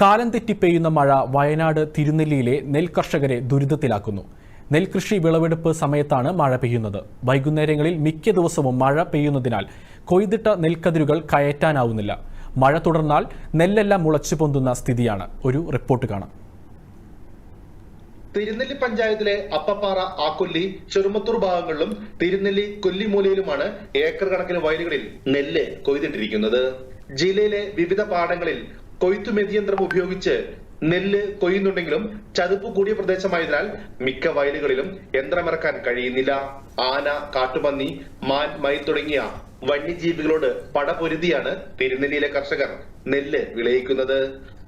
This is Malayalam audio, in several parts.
കാലം തെറ്റി പെയ്യുന്ന മഴ വയനാട് തിരുനെല്ലിയിലെ നെൽകർഷകരെ ദുരിതത്തിലാക്കുന്നു. നെൽകൃഷി വിളവെടുപ്പ് സമയത്താണ് മഴ പെയ്യുന്നത്. വൈകുന്നേരങ്ങളിൽ മിക്ക ദിവസവും മഴ പെയ്യുന്നതിനാൽ കൊയ്തിട്ട നെൽക്കതിരുകൾ കയറ്റാനാവുന്നില്ല. മഴ തുടർന്നാൽ നെല്ലെല്ലാം മുളച്ചു പൊന്തുന്ന സ്ഥിതിയാണ്. ഒരു റിപ്പോർട്ട് കാണാം. തിരുനെല്ലി പഞ്ചായത്തിലെ അപ്പപ്പാറ ആക്കൊല്ലി ചെറുമത്തൂർ ഭാഗങ്ങളിലും തിരുനെല്ലി കൊല്ലിമൂലയിലുമാണ് ഏക്കർ കണക്കിന് വയലുകളിൽ നെല്ല് കൊയ്തിട്ടിരിക്കുന്നത്. ജില്ലയിലെ വിവിധ പാടങ്ങളിൽ കൊയ്ത്തു യന്ത്രം ഉപയോഗിച്ച് നെല്ല് കൊയ്യുന്നുണ്ടെങ്കിലും ചതുപ്പ് കൂടിയ പ്രദേശമായതിനാൽ മിക്ക വയലുകളിലും യന്ത്രമിറക്കാൻ കഴിയുന്നില്ല. ആന കാട്ടുപന്നി മാൻ മൈ തുടങ്ങിയ വന്യജീവികളോട് പടപൊരുതിയാണ് തിരുനെല്ലിയിലെ കർഷകർ നെല്ല് വിളയിക്കുന്നത്.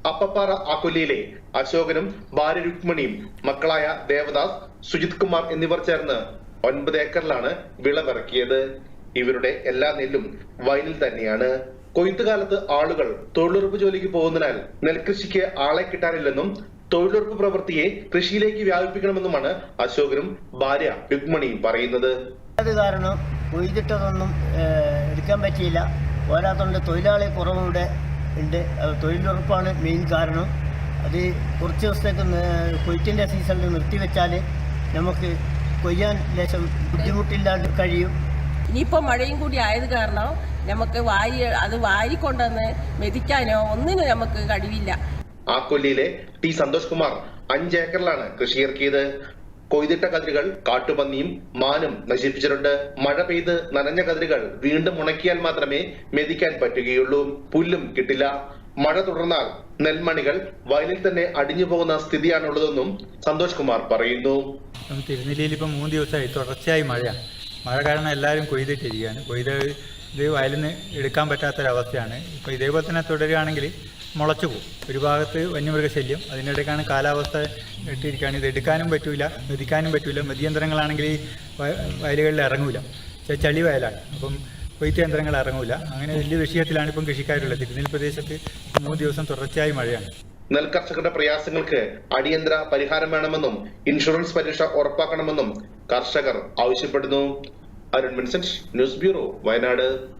അപ്പപ്പാറ ആക്കൊല്ലിയിലെ അശോകനും ഭാര്യ രുക്മിണിയും മക്കളായ ദേവദാസ് സുജിത് കുമാർ എന്നിവർ ചേർന്ന് ഒൻപത് ഏക്കറിലാണ് വിളവിറക്കിയത്. ഇവരുടെ എല്ലാ നെല്ലും വയലിൽ തന്നെയാണ്. കൊയ്ത്തുകാലത്ത് ആളുകൾ തൊഴിലുറപ്പ് ജോലിക്ക് പോകുന്നതിനാൽ നെൽകൃഷിക്ക് ആളെ കിട്ടാനില്ലെന്നും തൊഴിലുറപ്പ് പ്രവൃത്തിയെ കൃഷിയിലേക്ക് വ്യാപിപ്പിക്കണമെന്നുമാണ് അശോകനും ഭാര്യ രുക്മണിയും പറയുന്നത്. കാരണം കൊയ്തിട്ടതൊന്നും എടുക്കാൻ പറ്റിയില്ല. പോരാത്തതുകൊണ്ട് തൊഴിലാളി കുറവിടെ ഉണ്ട്. തൊഴിലുറപ്പാണ് മെയിൻ കാരണം. അത് കുറച്ച് ദിവസത്തേക്ക് കൊയ്ത്തിന്റെ സീസണിൽ നിർത്തിവെച്ചാൽ നമുക്ക് കൊയ്യാൻ ലേശം ബുദ്ധിമുട്ടില്ലാണ്ട് കഴിയും. ഇനിയിപ്പോൾ മഴയും കൂടി ആയത് കാരണം നമുക്ക് വാരി അത് വാരിക്കൊണ്ടുവന്ന് മെതിക്കാനോ ഒന്നിനും നമുക്ക് കഴിവില്ല. ആക്കൊല്ലിയിലെ ടി സന്തോഷ് കുമാർ അഞ്ച് ഏക്കറിലാണ് കൃഷി ഇറക്കിയത്. കൊയ്തിട്ട കതിരുകൾ കാട്ടുപന്നിയും മാനും നശിപ്പിച്ചിട്ടുണ്ട്. മഴ പെയ്ത് നനഞ്ഞ കതിരുകൾ വീണ്ടും ഉണക്കിയാൽ മാത്രമേ മെതിക്കാൻ പറ്റുകയുള്ളൂ. പുല്ലും കിട്ടില്ല. മഴ തുടർന്നാൽ നെൽമണികൾ വയലിൽ തന്നെ അടിഞ്ഞു പോകുന്ന സ്ഥിതിയാണുള്ളതെന്നും സന്തോഷ് കുമാർ പറയുന്നു. തിരുനെല്ലിയിൽ ഇപ്പം മൂന്ന് ദിവസമായി തുടർച്ചയായി മഴയാണ്. മഴ കാരണം എല്ലാവരും കൊയ്തിട്ടിരിക്കുകയാണ്. കൊയ്ത് ഇത് വയലിൽ നിന്ന് എടുക്കാൻ പറ്റാത്തൊരവസ്ഥയാണ്. ഇപ്പോൾ ഇതേപോലെ തന്നെ തുടരുകയാണെങ്കിൽ മുളച്ചു പോകും. ഒരു ഭാഗത്ത് വന്യമൃഗശല്യം അതിനിടയ്ക്കാണ് കാലാവസ്ഥ ഇട്ടിരിക്കുകയാണ്. ഇത് എടുക്കാനും പറ്റില്ല മെതിക്കാനും പറ്റില്ല മെതിയന്ത്രങ്ങളാണെങ്കിൽ വയലുകളിൽ ഇറങ്ങൂല. ചളി വയലാണ്. അപ്പം കൊയ്ത്ത് യന്ത്രങ്ങൾ ഇറങ്ങൂല. അങ്ങനെ വലിയ വിഷയത്തിലാണ് ഇപ്പം കൃഷിക്കാരുള്ളത്. തിരുനെൽ പ്രദേശത്ത് മൂന്ന് ദിവസം തുടർച്ചയായി മഴയാണ്. നെൽകർഷകരുടെ പ്രയാസങ്ങൾക്ക് അടിയന്തര പരിഹാരം വേണമെന്നും ഇൻഷുറൻസ് പരീക്ഷ ഉറപ്പാക്കണമെന്നും കർഷകർ ആവശ്യപ്പെടുന്നു. Arun Vincent news bureau Wayanad.